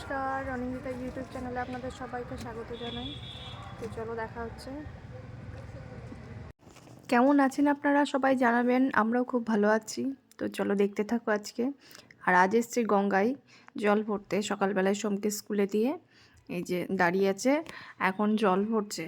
নমস্কার অনিন্দিতা ইউটিউব চ্যানেলে আপনাদের সবাইকে স্বাগত জানাই। তো চলো দেখা হচ্ছে। কেমন আছেন আপনারা? সবাই জানাবেন, আমরাও খুব ভালো আছি। তো চলো দেখতে থাকো আজকে। আর আজ এসছি গঙ্গায় জল ভরতে। সকালবেলায় সোমকে স্কুলে দিয়ে এই যে দাঁড়িয়ে আছে, এখন জল ভরছে।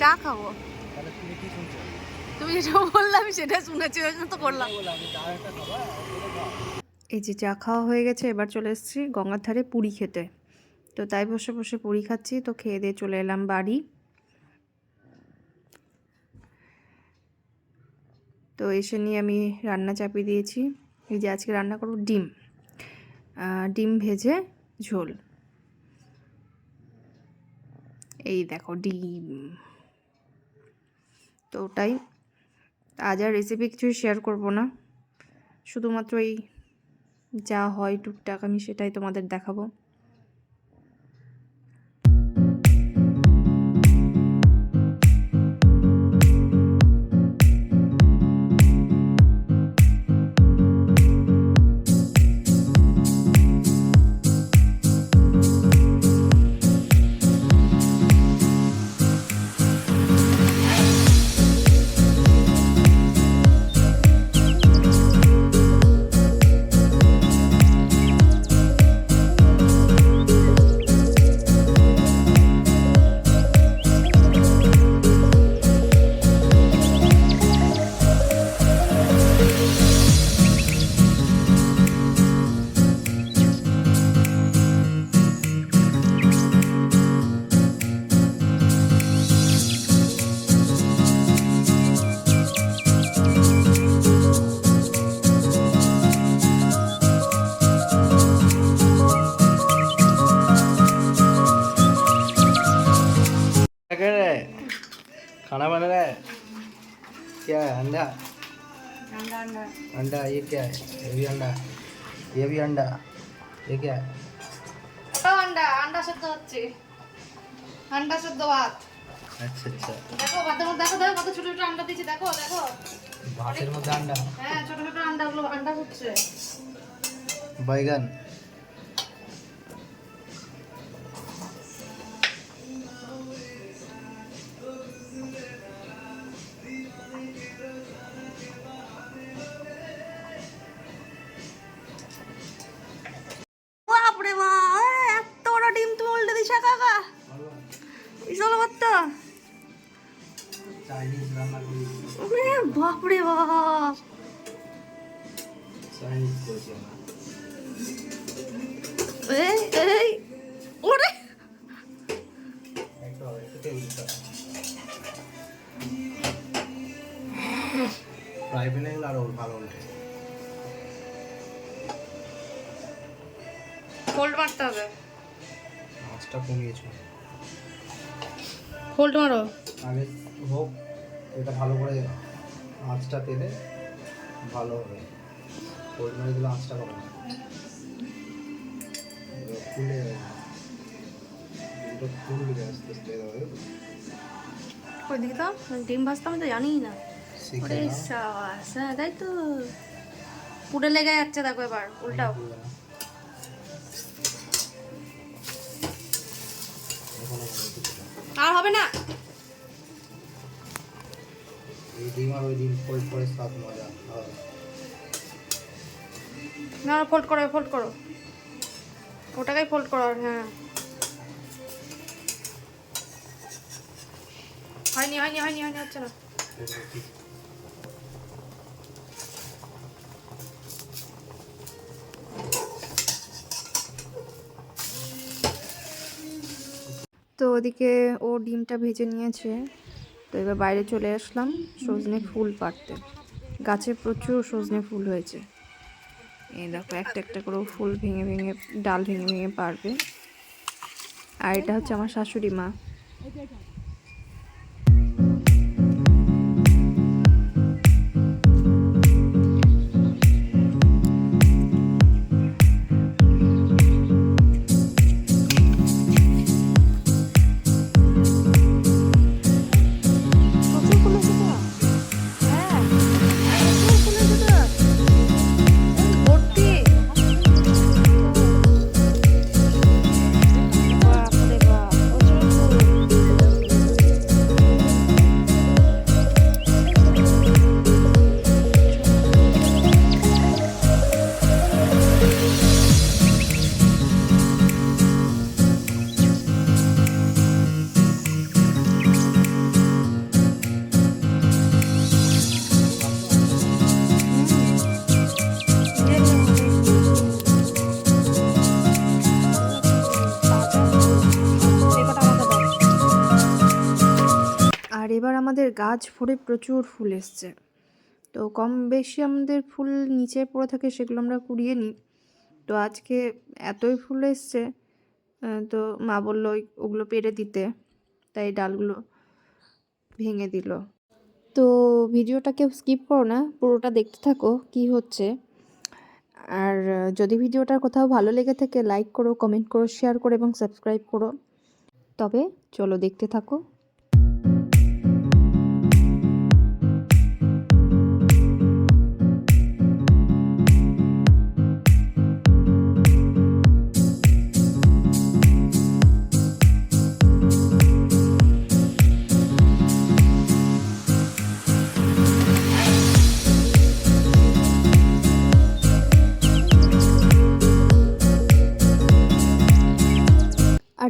চা খাব। তুমি কি শুনছো? তুমি যেটা বললাম আমি সেটা শুনেছি ওই জন্য তো করলাম। এই যে চা খাওয়া হয়ে গেছে এবার চলে এসেছি গঙ্গার ধারে পুরি খেতে। তো তাই বসে বসে পুরি খাচ্ছি তো খেয়ে দিয়ে চলে এলাম বাড়ি। তো এসে নিয়ে আমি রান্না চাপিয়ে দিয়েছি। এই যে আজকে রান্না করব ডিম ডিম ভেজে ঝোল। এই দেখো ডিম। তো ওটাই। আজ আর রেসিপি কিছু শেয়ার করব না। শুধুমাত্র এই যা হয় টুকটাক আমি সেটাই তোমাদের দেখাবো। खाना बन रहा है क्या है अंडा अंडा ये क्या है ये भी अंडा ये भी अंडा ये क्या है ওটাও আন্ডা আন্ডা সেদ্ধ হচ্ছে আন্ডা সেদ্ধ ভাত अच्छा अच्छा দেখো ভাতের মধ্যে দেখো দেখো কত ছোট ছোট আন্ডা দিয়েছি দেখো দেখো ভাতের মধ্যে আন্ডা হ্যাঁ ছোট ছোট আন্ডাগুলো আন্ডা হচ্ছে बैगन বাপরে বাপ। এই ওরে। এগুলো আরও ভালো ওঠে ফোল্ড মারতে হবে। মাছটা কমিয়েছো ফোল্ড মারো। আগে হোক এটা ভালো করে আঁচটা তেলে ভালো হবে। কোল্ড মেরে দিলে আঁচটা কমে ফুলে ফুলবে আস্তে আস্তে ওই দিকে তো ডিম ভাজতে আমি তো জানি না। শিখে ওরে সাবাস হ্যাঁ তাই তো। পুড়ে লেগে যাচ্ছে দেখো এবার উল্টাও। এখনও। আর হবে না। এই ডিম আর ওই ডিম ফোল্ড করে স্বাদ মজা না ফোল্ড করো ফোল্ড করো। ওটাকেই ফোল্ড করো হ্যাঁ। হয়নি হয়নি হয়নি হয়নি হচ্ছে না। তো ওদিকে ও ডিমটা ভেজে নিয়েছে। তো এবার বাইরে চলে আসলাম সজনে ফুল পাড়তে। গাছে প্রচুর সজনে ফুল হয়েছে। এই দেখো, একটা একটা করে ফুল ভেঙে ভেঙে, ডাল ভেঙে ভেঙে পারবে আর এটা হচ্ছে আমার শাশুড়ি মা। আমাদের গাছ ভরে প্রচুর ফুল এসছে। তো কম বেশি আমাদের ফুল নিচে পড়ে থাকে সেগুলো আমরা কুড়িয়ে নিই। তো আজকে এতই ফুল এসছে তো মা বলল ওগুলো পেরে দিতে। তাই ডালগুলো ভেঙে দিল। তো ভিডিওটা কেউ স্কিপ করো না, পুরোটা দেখতে থাকো কি হচ্ছে। আর যদি ভিডিওটার কোথাও ভালো লেগে থাকে লাইক করো কমেন্ট করো শেয়ার করো এবং সাবস্ক্রাইব করো। তবে চলো দেখতে থাকো।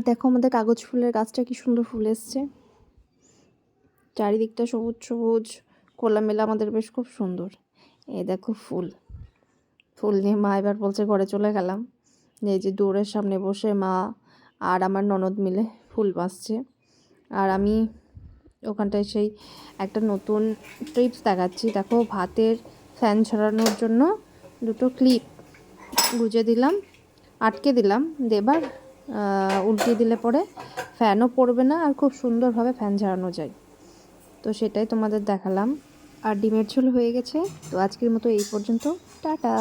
দেখো আমাদের কাগজ ফুলের গাছটা কি সুন্দর ফুল এসছে। চারিদিকটা সবুজ সবুজ, খোলামেলা আমাদের বেশ খুব সুন্দর। এই দেখো ফুল। ফুল নিয়ে মা এবার বলছে ঘরে চলে গেলাম। এই যে দৌড়ের সামনে বসে মা আর আমার ননদ মিলে ফুল বাঁচছে। আর আমি ওখানটায় সেই একটা নতুন ট্রিপস দেখাচ্ছি। দেখো ভাতের ফ্যান ছড়ানোর জন্য দুটো ক্লিপ গুজে দিলাম, আটকে দিলাম। দেবার উল্টিয়ে দিলে পরে ফ্যানও পড়বে না আর খুব সুন্দরভাবে ফ্যান ঝাড়ানো যায়। তো সেটাই তোমাদের দেখালাম। আর ডিমের ঝোল হয়ে গেছে। তো আজকের মতো এই পর্যন্ত। টাটা!